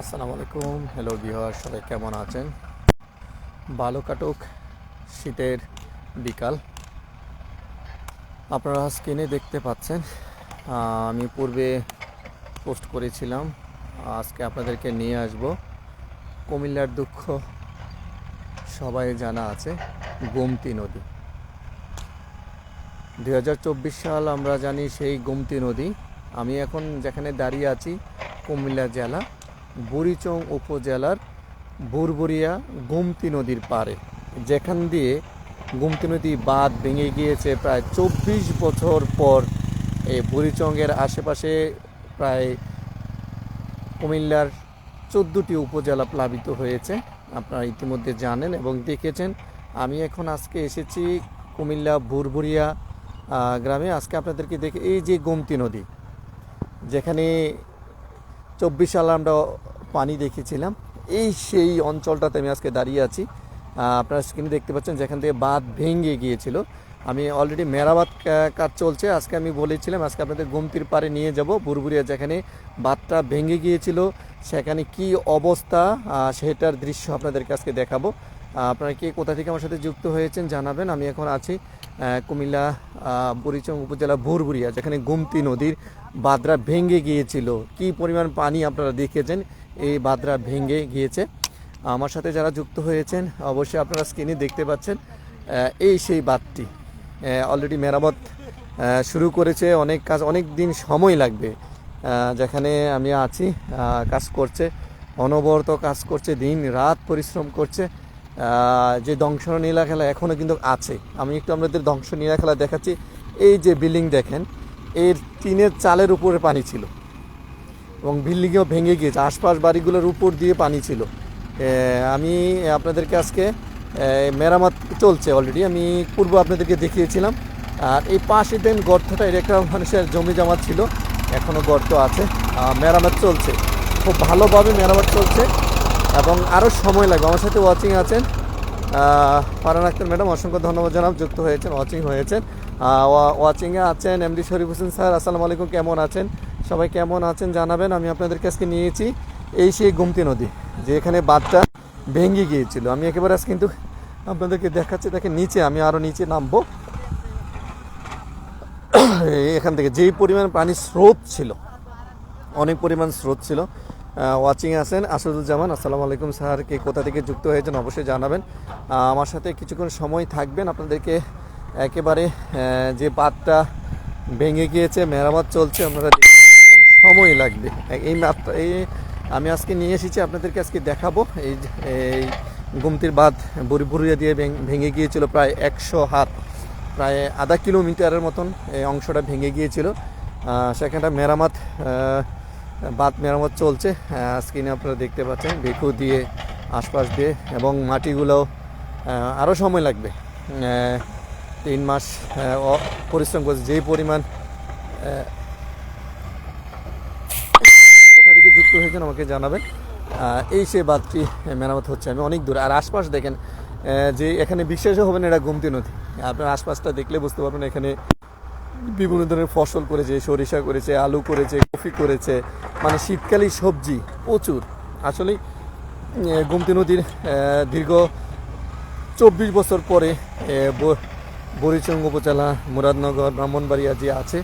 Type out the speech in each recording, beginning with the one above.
আসসালামু আলাইকুম। হ্যালো বিহার সবাই কেমন আছেন? ভালো কাটুক, শীতের বিকাল। আপনারা স্ক্রিনে দেখতে পাচ্ছেন আমি পূর্বে পোস্ট করেছিলাম। আজকে আপনাদেরকে নিয়ে আসব। কুমিল্লার দুঃখ সবাই জানা আছে, গোমতী নদী। দু হাজার চব্বিশ সাল আমরা জানি সেই গোমতী নদী। আমি এখন যেখানে দাঁড়িয়ে আছি, কুমিল্লা জেলা। বুড়িচং উপজেলার বুরবুরিয়া গুমতি নদীর পাড়ে। যেখান দিয়ে গোমতী নদী বাঁধ ভেঙে গিয়েছে প্রায় চব্বিশ বছর পর। এই বুড়িচংয়ের আশেপাশে প্রায় কুমিল্লার চোদ্দোটি উপজেলা প্লাবিত হয়েছে। আপনারা ইতিমধ্যে জানেন এবং দেখেছেন। আমি এখন আজকে এসেছি কুমিল্লা আহ, গ্রামে। আজকে আপনাদেরকে দেখে এই যে গোমতী নদী যেখানে চব্বিশ সালে আমরা পানি দেখেছিলাম। এই সেই অঞ্চলটাতে আমি আজকে দাঁড়িয়ে আছি। আপনারা স্ক্রিনে দেখতে পাচ্ছেন যেখান থেকে বাঁধ ভেঙে গিয়েছিল। আমি অলরেডি মেরামত কাজ চলছে। আজকে আমি বলেছিলাম, আজকে আপনাদের গোমতির পারে নিয়ে যাব। বুরবুরিয়া যেখানে বাঁধটা ভেঙে গিয়েছিল, সেখানে কি অবস্থা সেটার দৃশ্য আপনাদেরকে আজকে দেখাবো। আপনারা কে কোথা থেকে আমার সাথে যুক্ত হয়েছেন জানাবেন। আমি এখন আছি কুমিল্লা বুড়িচং উপজেলা ভুরভুরিয়া যেখানে গোমতী নদীর বাদরা ভেঙে গিয়েছিল। কি পরিমাণ পানি আপনারা দেখেছেন? এই বাদরা ভেঙে গিয়েছে। আমার সাথে যারা যুক্ত হয়েছেন, অবশ্যই আপনারা স্ক্রিনে দেখতে পাচ্ছেন এই সেই বাঁধটি। অলরেডি মেরামত শুরু করেছে। অনেক কাজ, অনেক দিন সময় লাগবে। যেখানে আমি আছি কাজ করছে, অনবরত কাজ করছে, দিন রাত পরিশ্রম করছে। যে ধ্বংস নীলা খেলা এখনও কিন্তু আছে। আমি একটু আপনাদের ধ্বংস নীলা খেলা দেখাচ্ছি। এই যে বিল্ডিং দেখেন এর টিনের চালের উপরে পানি ছিল। এবং বিল্ডিংও ভেঙে গিয়েছে। আশপাশ বাড়িগুলোর উপর দিয়ে পানি ছিল। আমি আপনাদেরকে আজকে মেরামত চলছে অলরেডি আমি পূর্ব আপনাদেরকে দেখিয়েছিলাম। আর এই পাশে দেন গর্তটা এর একটা মানুষের জমি জমা ছিল। এখনও গর্ত আছে। মেরামত চলছে। খুব ভালোভাবে মেরামত চলছে। এবং আরও সময় লাগবে। আমার সাথে ওয়াচিং আছেন। আহ, ফারহান আক্তার ম্যাডাম অসংখ্য ধন্যবাদ জানাব। যুক্ত হয়েছেন ওয়াচিং হয়েছেন। ওয়াচিংয়ে আছেন এমডি শরীফ হোসেন স্যার, আসসালামু আলাইকুম, কেমন আছেন? সবাই কেমন আছেন জানাবেন, আমি আপনাদের কাছে নিয়েছি এই সেই গুমতি নদী, যে এখানে বাঁধটা ভেঙে গিয়েছিল। আমি একেবারে আজ কিন্তু আপনাদেরকে দেখাচ্ছি দেখে নিচে আমি আরও নিচে নামবো। এখান থেকে যেই পরিমাণ পানির স্রোত ছিল, অনেক পরিমাণ স্রোত ছিল ওয়াচিং আছেন আসাদুজ্জামান, আসসালামু আলাইকুম স্যার, কে কোথা থেকে যুক্ত হয়েছেন অবশ্যই জানাবেন। আমার সাথে কিছুক্ষণ সময় থাকবেন, আপনাদেরকে একেবারে যে বাঁধটা ভেঙে গিয়েছে, মেরামত চলছে, আপনারা সময় লাগবে। এই মাত্রা এই আমি আজকে নিয়ে এসেছি, আপনাদেরকে আজকে দেখাবো। এই এই গুমতির বাঁধ বুড়িয়া দিয়ে ভেঙ- গিয়েছিল প্রায় একশো হাত, প্রায় আধা কিলোমিটারের মতন এই অংশটা ভেঙে গিয়েছিল। সেখানটা মেরামত বাঁধ মেরামত চলছে। স্ক্রিনে আপনারা দেখতে পাচ্ছেন বেকু দিয়ে আশপাশ দিয়ে এবং মাটিগুলো আরও সময় লাগবে। তিন মাস পরিশ্রম করছে। যেই পরিমাণ কোথা থেকে যুক্ত হয়েছেন আমাকে জানাবেন। এই সে বাঁধটি মেরামত হচ্ছে। আমি অনেক দূর। আর আশপাশ দেখেন যে এখানে বিশ্বাসও হবেন এটা গুমতি নদী। আপনার আশপাশটা দেখলে বুঝতে পারবেন, এখানে বিভিন্ন ধরনের ফসল করেছে, সরিষা করেছে, আলু করেছে, কফি করেছে। মানে শীতকালীন সবজি প্রচুর। আসলে গুমতি নদীর দীর্ঘ চব্বিশ বছর পরে বরিচং উপজেলা, মুরাদনগর, ব্রাহ্মণবাড়িয়া যে আছে,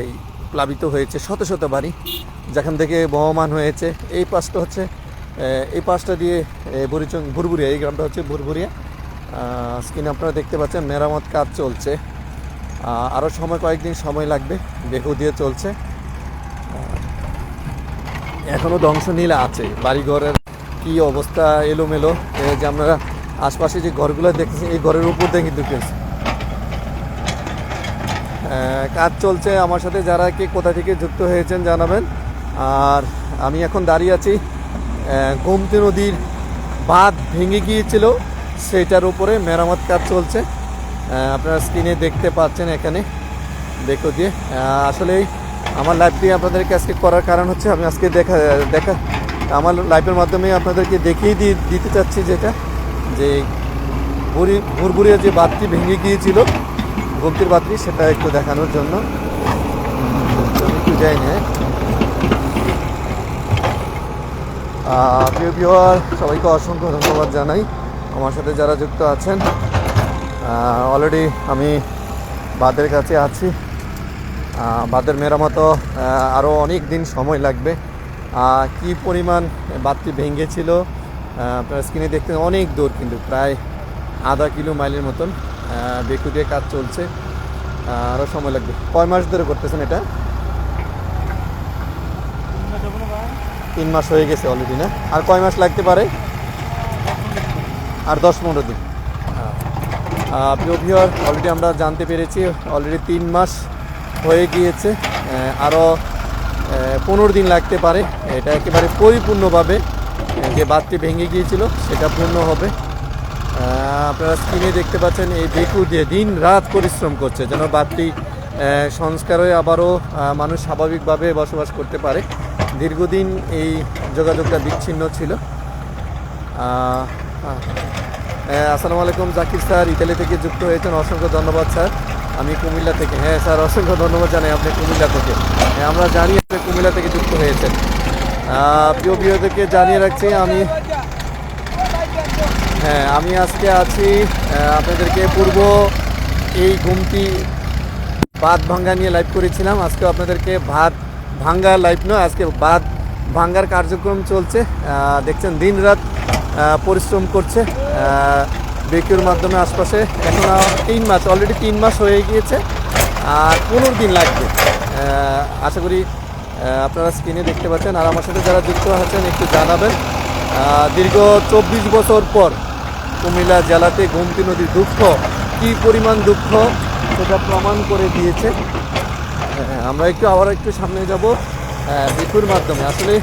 এই প্লাবিত হয়েছে শত শত বাড়ি, যেখান থেকে বহমান হয়েছে। এই পাশটা হচ্ছে এই পাশটা দিয়ে বরিচং ভুরভুরিয়া, এই গ্রামটা হচ্ছে ভুরভুরিয়া। স্ক্রিনে আপনারা দেখতে পাচ্ছেন, মেরামত কাজ চলছে। আরও সময়, কয়েকদিন সময় লাগবে, বেহু দিয়ে চলছে। এখনও ধ্বংস নীলা আছে, বাড়িঘরের কি অবস্থা এলোমেলো যে আপনারা আশপাশে যে ঘরগুলো দেখছেন এই ঘরের উপর দিয়ে কিন্তু কাজ চলছে আমার সাথে যারা কি কোথা থেকে যুক্ত হয়েছেন জানাবেন। আর আমি এখন দাঁড়িয়ে আছি গোমতী নদীর বাঁধ ভেঙে গিয়েছিল, সেটার উপরে মেরামত কাজ চলছে। আপনারা স্ক্রিনে দেখতে পাচ্ছেন এখানে। দেখো দিয়ে আসলে আমার লাইভটি আপনাদেরকে আজকে করার কারণ হচ্ছে আমি আজকে দেখা দেখা, আমার লাইভের মাধ্যমে আপনাদেরকে দেখিয়ে দিয়ে দিতে চাচ্ছি যেটা, যে বুড়ি ভুরভুরিয়া যে বাঁধটি ভেঙে গিয়েছিল গুমতির বাঁধটি সেটা একটু দেখানোর জন্য। একটু যাই না প্রিয় ভিউয়ার, সবাইকে অসংখ্য ধন্যবাদ জানাই। আমার সাথে যারা যুক্ত আছেন অলরেডি আমি বাদের কাছে আছি। বাদের মেরামতো আরও অনেক দিন সময় লাগবে। কি পরিমাণ বাদটি ভেঙেছিল স্ক্রিনে দেখতে অনেক দূর, কিন্তু প্রায় আধা কিলো মাইলের মতন। বেকু দিয়ে কাজ চলছে। আরও সময় লাগবে। কয় মাস ধরে করতেছেন এটা? তিন মাস হয়ে গেছে অলরেডি না? আর কয় মাস লাগতে পারে? আর দশ পনেরো দিন। প্রিয় অলরেডি আমরা জানতে পেরেছি অলরেডি তিন মাস হয়ে গিয়েছে। আরও পনেরো দিন লাগতে পারে। এটা একেবারে পরিপূর্ণভাবে যে বাঁধটি ভেঙে গিয়েছিল, সেটা পূর্ণ হবে। আপনারা স্ক্রিনে দেখতে পাচ্ছেন এই বেকু দিয়ে দিন রাত পরিশ্রম করছে যেন আহ, সংস্কার হয়ে আবারও মানুষ স্বাভাবিকভাবে বসবাস করতে পারে। দীর্ঘদিন এই যোগাযোগটা বিচ্ছিন্ন ছিল। আসসালামু আলাইকুম জাকির স্যার ইতালি থেকে যুক্ত হয়েছেন অসংখ্য ধন্যবাদ স্যার। আমি কুমিল্লা থেকে হ্যাঁ স্যার অসংখ্য ধন্যবাদ জানাই আপনি কুমিল্লা থেকে। হ্যাঁ, আমরা জানি আপনি কুমিল্লা থেকে যুক্ত হয়েছেন। আহ, প্রিয় প্রিয়দেরকে জানিয়ে রাখছি আমি হ্যাঁ আমি আজকে আছি আপনাদেরকে পূর্ব এই ঘুমটি বাদ ভাঙ্গা নিয়ে লাইভ করেছিলাম। আজকে আপনাদেরকে ভাত ভাঙ্গা লাইভ নয়, আজকে বাদ ভাঙ্গার কার্যক্রম চলছে। দেখছেন দিন রাত পরিশ্রম করছে বেকিউর মাধ্যমে আশপাশে। এখন তিন মাস অলরেডি তিন মাস হয়ে গিয়েছে, আর পনেরো দিন লাগবে। আশা করি আপনারা স্ক্রিনে দেখতে পাচ্ছেন। আর আমার সাথে যারা যুক্ত আছেন, একটু জানাবেন। দীর্ঘ চব্বিশ বছর পর কুমিল্লা জেলাতে গোমতী নদীর দুঃখ কী পরিমাণ দুঃখ সেটা প্রমাণ করে দিয়েছে। হ্যাঁ, আমরা একটু আবার একটু সামনে যাব বিপুর মাধ্যমে। আসলে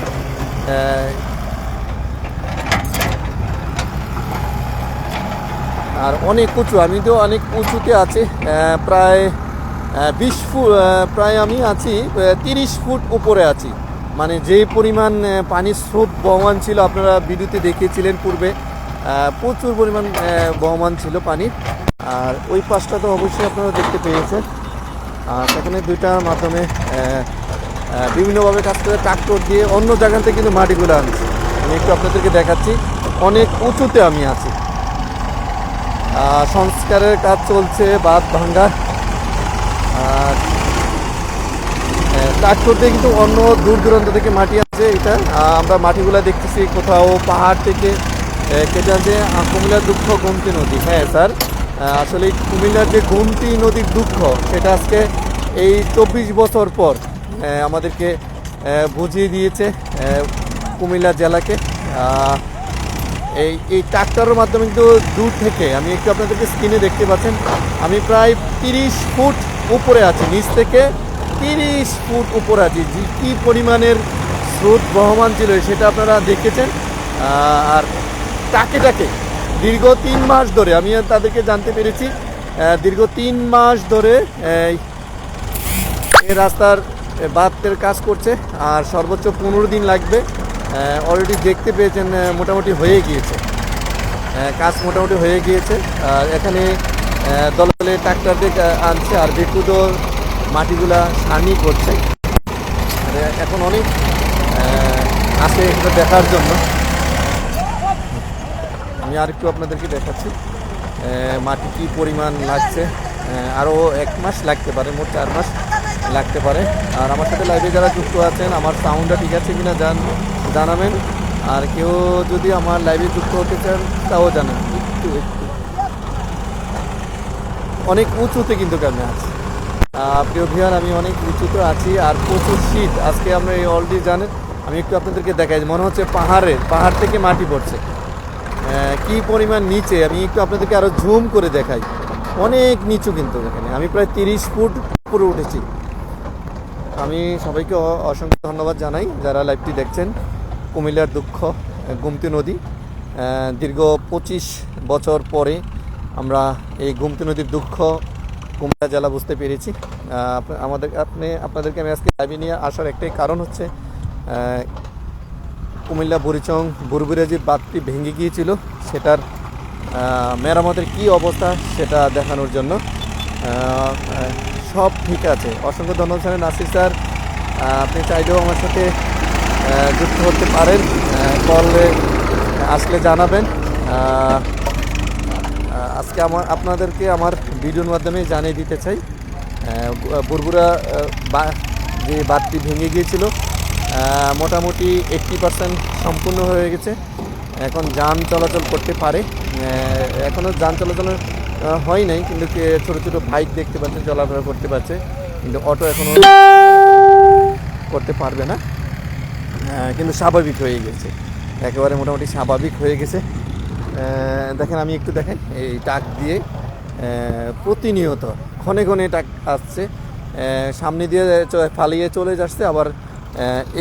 আর অনেক উঁচু আমি তো অনেক উঁচুতে আছি প্রায় বিশ ফুট প্রায় আমি আছি তিরিশ ফুট উপরে আছি। মানে যে পরিমাণ পানির স্রোত বহমান ছিল আপনারা বিদ্যুতে দেখিয়েছিলেন পূর্বে। প্রচুর পরিমাণ বহমান ছিল পানির। আর ওই পাশটা তো অবশ্যই আপনারা দেখতে পেয়েছেন। আর সেখানে দুইটার মাধ্যমে বিভিন্নভাবে কাজ করে ট্রাক্টর দিয়ে অন্য জায়গা থেকে কিন্তু মাটিগুলো আনছে। আমি একটু আপনাদেরকে দেখাচ্ছি, অনেক উঁচুতে আমি আছি। সংস্কারের কাজ চলছে, বাঁধ ভাঙ্গা। আর ট্রাক্টর দিয়ে কিন্তু অন্য দূর দূরান্ত থেকে মাটি আছে এটা। আমরা মাটিগুলো দেখতেছি কোথাও পাহাড় থেকে। কেটে আছে কুমিল্লার দুঃখ গোমতী নদী। হ্যাঁ স্যার। আসলে কুমিল্লার যে গোমতী নদীর দুঃখ, সেটা আজকে এই চব্বিশ বছর পর আমাদেরকে বুঝিয়ে দিয়েছে কুমিল্লা জেলাকে। এই এই ট্রাক্টরের মাধ্যমে কিন্তু দূর থেকে, আমি একটু আপনাদেরকে স্ক্রিনে দেখতে পাচ্ছেন, আমি প্রায় তিরিশ ফুট উপরে আছি, নিচ থেকে তিরিশ ফুট উপরে আছি। যে কী পরিমাণের স্রোত বহমান ছিল সেটা আপনারা দেখেছেন। আর টাকে টাকে দীর্ঘ তিন মাস ধরে আমি তাদেরকে জানতে পেরেছি দীর্ঘ তিন মাস ধরে, এই রাস্তার বাতের কাজ করছে, আর সর্বোচ্চ পনেরো দিন লাগবে অলরেডি দেখতে পেয়েছেন মোটামুটি হয়ে গিয়েছে। কাজ মোটামুটি হয়ে গিয়েছে, আর এখানে দলে দলে ট্রাক্টর দিয়ে আনছে, আর বিদ্যুৎ মাটিগুলা সানি করছে। এখন অনেক আসে এগুলো দেখার জন্য। আমি আর একটু আপনাদেরকে দেখাচ্ছি মাটি কি পরিমাণ লাগছে। আরও এক মাস লাগতে পারে, মোট চার মাস লাগতে পারে। আর আমার সাথে লাইভে যারা যুক্ত আছেন, আমার সাউন্ডটা ঠিক আছে কিনা জান, জানাবেন। আর কেউ যদি আমার লাইভে যুক্ত হতে চান, তাও জানান একটু একটু। অনেক উঁচুতে কিন্তু আমি আছি। প্রিয় ভিয়ার আমি অনেক উঁচুতে আছি আর প্রচুর শীত। আজকে আমরা এই অলরেডি জানেন, আমি একটু আপনাদেরকে দেখাই, মনে হচ্ছে পাহাড়ে, পাহাড় থেকে মাটি পড়ছে। কি পরিমাণ নিচে? আমি একটু আপনাদেরকে আরও ঝুম করে দেখাই। অনেক নিচু কিন্তু এখানে। আমি প্রায় তিরিশ ফুট উপরে উঠেছি। আমি সবাইকে অসংখ্য ধন্যবাদ জানাই যারা লাইভটি দেখছেন। কুমিল্লার দুঃখ গুমতি নদী। দীর্ঘ পঁচিশ বছর পরে আমরা এই গুমতি নদীর দুঃখ কুমিল্লা জেলা বুঝতে পেরেছি। আমাদের আপনি আপনাদেরকে আমি আজকে লাইভে নিয়ে আসার একটাই কারণ হচ্ছে কুমিল্লা, বুড়িচং বুরবুরে যে বাঁধটি ভেঙে গিয়েছিল। সেটার মেরামতের কি অবস্থা সেটা দেখানোর জন্য। সব ঠিক আছে। অসংখ্য ধন্যবাদ জানাই নাসির স্যার। আপনি চাইলেও আমার সাথে যুক্ত হতে পারেন। কলে আসলে জানাবেন। আজকে আমার, আপনাদেরকে আমার ভিডিওর মাধ্যমে জানিয়ে দিতে চাই। বুরবুরা বা- যে বাঁধটি ভেঙে গিয়েছিল মোটামুটি এইট্টি পার্সেন্ট সম্পূর্ণ হয়ে গেছে। এখন যান চলাচল করতে পারে। এখনও যান চলাচল হয় নাই, কিন্তু ছোটো ছোটো বাইক দেখতে পাচ্ছে, চলাফেরা করতে পারছে। কিন্তু অটো এখনও করতে পারবে না। কিন্তু স্বাভাবিক হয়ে গেছে। একেবারে মোটামুটি স্বাভাবিক হয়ে গেছে। দেখেন, আমি একটু দেখেন, এই টাক দিয়ে প্রতিনিয়ত, ক্ষণে ক্ষণে টাক আসছে। সামনে দিয়ে পালিয়ে চলে যাচ্ছে, আবার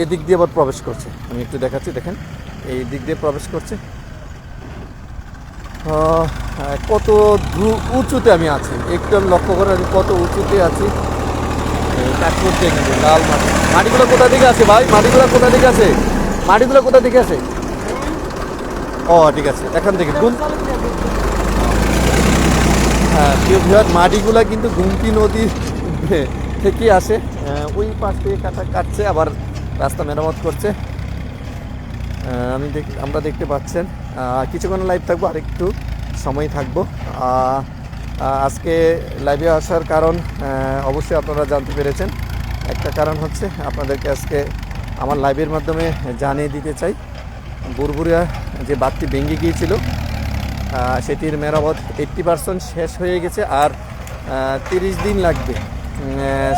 এদিক দিয়ে আবার প্রবেশ করছে। আমি একটু দেখাচ্ছি, দেখেন। এই দিক দিয়ে প্রবেশ করছে। কত উঁচুতে আমি আছি। একটু আমি লক্ষ্য করে আমি কত উঁচুতে আছি। লাল মাটি। মাটিগুলো কোথা থেকে আছে ভাই? মাটিগুলো কোথা থেকে আছে? মাটিগুলো কোথা থেকে আছে? ও, ঠিক আছে। এখান থেকে গুম হ্যাঁ ভিউয়ার, মাটিগুলা কিন্তু গুমতি নদী থেকে আসে। ওই পাশ থেকে কাটা কাটছে আবার রাস্তা মেরামত করছে। আমি দেখ আমরা দেখতে পাচ্ছেন। কিছুক্ষণ লাইভ থাকব আর একটু সময় থাকব। আজকে লাইভে আসার কারণ অবশ্যই আপনারা জানতে পেরেছেন। একটা কারণ হচ্ছে আপনাদেরকে আজকে আমার লাইভের মাধ্যমে জানিয়ে দিতে চাই। বুরবুরিয়া যে বাঁধটি ভেঙে গিয়েছিল সেটির মেরামত এইট্টি পার্সেন্ট শেষ হয়ে গেছে আর তিরিশ দিন লাগবে।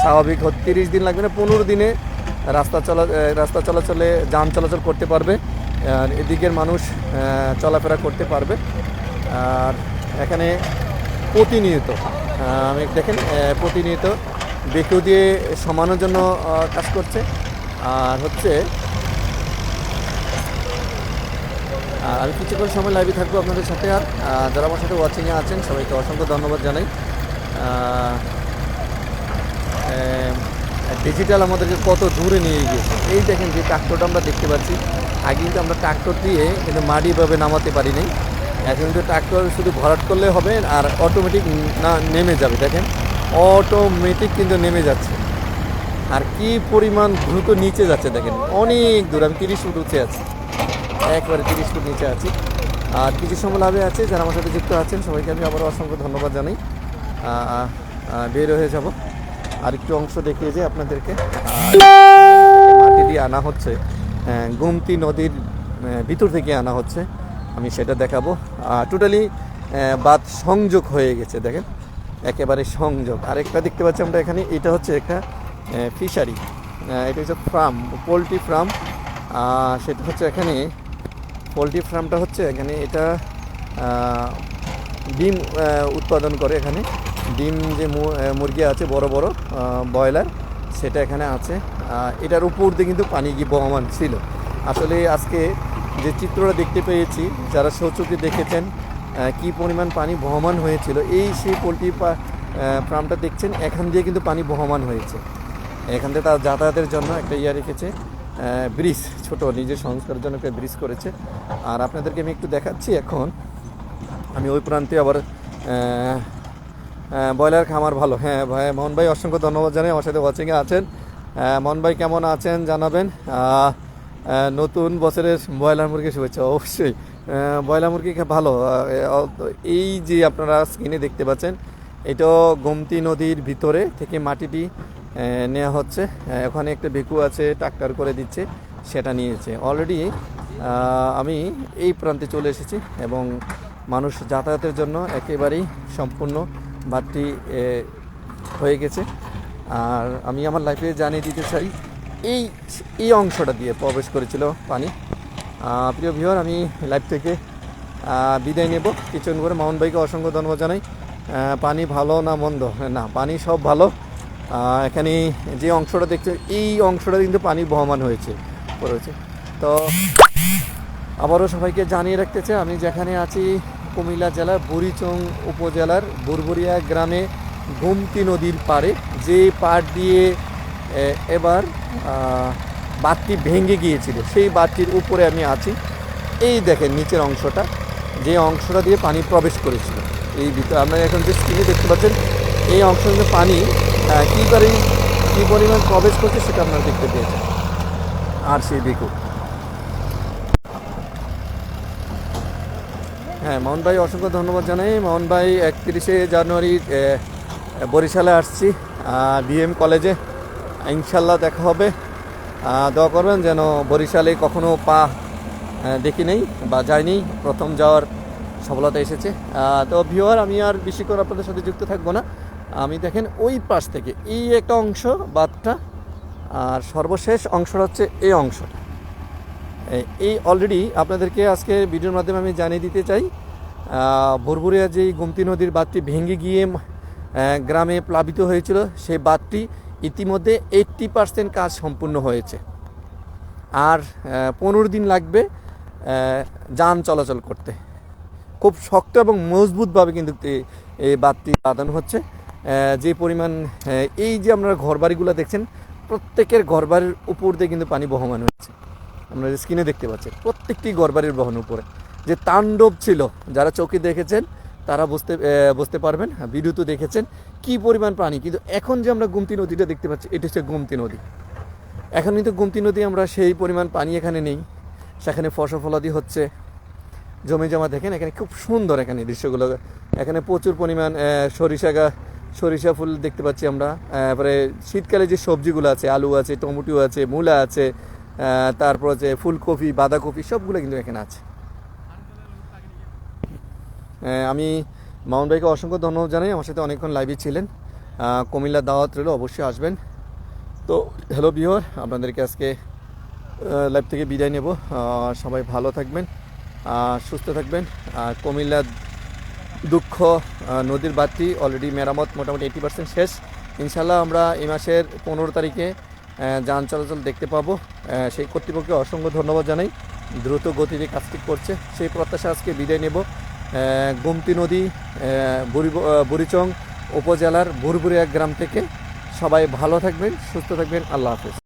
স্বাভাবিক তিরিশ দিন লাগবে না, পনেরো দিনে রাস্তা চলা রাস্তা চলাচলে, যান চলাচল করতে পারবে, আর এদিকের মানুষ চলাফেরা করতে পারবে। আর এখানে প্রতিনিয়ত আমি দেখেন প্রতিনিয়ত বেকু দিয়ে সমানোর জন্য কাজ করছে। আর হচ্ছে আর কিছুক্ষণ সময় লাইভে থাকব আপনাদের সাথে, আর যারা আমার সাথে ওয়াচিংয়ে আছেন, সবাইকে অসংখ্য ধন্যবাদ জানাই। ডিজিটাল আমাদেরকে কত দূরে নিয়ে গিয়েছে। এই দেখেন যে ট্রাক্টরটা আমরা দেখতে পাচ্ছি। আগে কিন্তু আমরা ট্রাক্টর দিয়ে কিন্তু মাটিভাবে নামাতে পারিনি। এখন কিন্তু ট্রাক্টর শুধু ভরাট করলে হবে আর অটোমেটিক না নেমে যাবে, দেখেন। অটোমেটিক কিন্তু নেমে যাচ্ছে। আর কি পরিমাণ দ্রুত নিচে যাচ্ছে, দেখেন। অনেক দূর, আমি তিরিশ ফুট উঠে আছি। একবারে তিরিশ ফুট নিচে আছি। আর কিছু সময় লাভে আছে, যারা আমার সাথে যুক্ত আছেন, সবাইকে আমি আবারও অসংখ্য ধন্যবাদ জানাই। বের হয়ে যাব। আর একটু অংশ দেখিয়ে যে আপনাদেরকে। আর মাটি দিয়ে আনা হচ্ছে গোমতী নদীর ভিতর থেকে আনা হচ্ছে। আমি সেটা দেখাবো। টোটালি বাদ সংযোগ হয়ে গেছে দেখেন। একেবারে সংযোগ। আরেকটা দেখতে পাচ্ছি আমরা এখানে এটা হচ্ছে একটা ফিশারি এটা হচ্ছে ফার্ম পোলট্রি ফার্ম সেটা হচ্ছে এখানে পোলট্রি ফার্মটা হচ্ছে এখানে এটা ডিম উৎপাদন করে এখানে। ডিম যে মুরগি আছে, বড় বড় ব্রয়লার, সেটা এখানে আছে। এটার উপর দিয়ে কিন্তু পানি গিয়ে বহমান ছিল। আসলে আজকে যে চিত্রটা দেখতে পেয়েছি, যারা সচুকে দেখেছেন কি পরিমাণ পানি বহমান হয়েছিল, এই সেই পোলট্রি ফার্মটা দেখছেন, এখান দিয়ে কিন্তু পানি বহমান হয়েছে। এখান থেকে তার যাতায়াতের জন্য একটা ইয়া রেখেছে ব্রিজ, ছোট নিজের সংস্কারের জন্য একটা ব্রিজ করেছে। আর আপনাদেরকে আমি একটু দেখাচ্ছি এখন। আমি ওই প্রান্তে আবার ব্রয়লার খামার ভালো। হ্যাঁ ভাই, মোহন ভাই, অসংখ্য ধন্যবাদ জানাই আমার সাথে ওয়াচিংয়ে আছেন। মোহন ভাই, কেমন আছেন জানাবেন? নতুন বছরের ব্রয়লার মুরগি শুভেচ্ছা, অবশ্যই। ব্রয়লার মুরগি ভালো এই যে আপনারা স্ক্রিনে দেখতে পাচ্ছেন, এটাও গোমতী নদীর ভিতরে থেকে মাটিটি নেওয়া হচ্ছে। ওখানে একটা ভেকু আছে ট্রাক্টর করে দিচ্ছে, সেটা নিয়েছে। অলরেডি আমি এই প্রান্তে চলে এসেছি এবং মানুষ যাতায়াতের জন্য একেবারেই সম্পূর্ণ এ, হয়ে গেছে। আর আমি আমার লাইফে জানিয়ে দিতে চাই এই এই অংশটা দিয়ে প্রবেশ করেছিল পানি। প্রিয় ভিওর আমি লাইভ থেকে বিদায় নেব। কিচেন করে মামুন ভাইকে অসংখ্য ধন্যবাদ জানাই। পানি ভালো না মন্দ? না পানি সব ভালো। এখানে যে অংশটা দেখছে এই অংশটা কিন্তু পানি বহমান হয়েছে পড়েছে তো আবারও সবাইকে জানিয়ে রাখতে চাই আমি যেখানে আছি কুমিল্লা জেলার বুড়িচং উপজেলার বুরবুরিয়া গ্রামে গোমতী নদীর পাড়ে যে পাড় দিয়ে এবার বাঁধটি ভেঙে গিয়েছিল, সেই বাঁধটির উপরে আমি আছি। এই দেখেন নিচের অংশটা, যে অংশটা দিয়ে পানি প্রবেশ করেছিল। এই ভিতরে আপনারা এখন যে স্ক্রিনে দেখতে পাচ্ছেন, এই অংশ পানি কী করে, কী পরিমাণ প্রবেশ করছে সেটা আপনারা দেখতে পেয়েছেন। আর সেই দেখুন। হ্যাঁ মোহন ভাই, অসংখ্য ধন্যবাদ জানাই। মোহন ভাই, একত্রিশে জানুয়ারি বরিশালে আসছি বিএম কলেজে। ইনশাল্লাহ দেখা হবে। দোয়া করবেন যেন বরিশালে কখনো পা দেখি নেই বা যায়নি প্রথম যাওয়ার সফলতা এসেছে। তো ভিওয়ার আমি আর বেশি করে আপনাদের সাথে যুক্ত থাকব না। আমি দেখেন ওই পাশ থেকে, এই একটা অংশ বাদটা, আর সর্বশেষ অংশটা হচ্ছে এই অংশটা। এই অলরেডি আপনাদেরকে আজকে ভিডিওর মাধ্যমে আমি জানিয়ে দিতে চাই ভুরভুরিয়া যেই গোমতী নদীর বাঁধটি ভেঙে গিয়ে গ্রামে প্লাবিত হয়েছিল, সেই বাঁধটি ইতিমধ্যে এইট্টি পার্সেন্ট কাজ সম্পূর্ণ হয়েছে। আর পনেরো দিন লাগবে যান চলাচল করতে। খুব শক্ত এবং মজবুতভাবে কিন্তু এই বাঁধটি বাঁধানো হচ্ছে। যে পরিমাণ এই যে আপনারা ঘরবাড়িগুলো দেখছেন, প্রত্যেকের ঘরবাড়ির উপর দিয়ে কিন্তু পানি বহমান হয়েছে। আমরা স্ক্রিনে দেখতে পাচ্ছি, প্রত্যেকটি ঘরবাড়ির বহন উপরে। যে তাণ্ডব ছিল, যারা চোখে দেখেছেন, তারা বুঝতে বুঝতে পারবেন ভিডিও তো দেখেছেন কি পরিমাণ পানি কিন্তু এখন যে আমরা গুমতি নদীটা দেখতে পাচ্ছি, এটা হচ্ছে গুমতি নদী। এখন কিন্তু গুমতি নদী আমরা সেই পরিমাণ পানি এখানে নেই। সেখানে ফসল ফলাদি হচ্ছে। জমি জমা দেখেন, এখানে খুব সুন্দর এখানে দৃশ্যগুলো। এখানে প্রচুর পরিমাণ সরিষা গা, সরিষা ফুল দেখতে পাচ্ছি আমরা। তারপরে শীতকালে যে সবজিগুলো আছে, আলু আছে, টমেটো আছে, মূলা আছে তারপর আছে ফুলকপি বাঁধাকপি সবগুলো কিন্তু এখানে আছে। আমি মাউন্ট ভাইকে অসংখ্য ধন্যবাদ জানাই আমার সাথে অনেকক্ষণ লাইভে ছিলেন। আহ, কুমিল্লার দাওয়াত রইল অবশ্যই আসবেন। তো হ্যালো বিহর আপনাদেরকে আজকে লাইভ থেকে বিদায় নেব। সবাই ভালো থাকবেন সুস্থ থাকবেন। আর কুমিল্লার দুঃখ নদীর বাতি অলরেডি মেরামত মোটামুটি এইটি পার্সেন্ট শেষ। ইনশাল্লাহ আমরা এই মাসের পনেরো তারিখে যান চলাচল দেখতে পাবো। সেই কর্তৃপক্ষকে অসংখ্য ধন্যবাদ জানাই। দ্রুত গতিতে কাজটি করছে। সেই প্রত্যাশা আজকে বিদায় নেব। গোমতি নদী বুড়ি- বুড়িচং উপজেলার বুরবুরিয়া গ্রাম থেকে। সবাই ভালো থাকবেন, সুস্থ থাকবেন। আল্লাহ হাফেজ।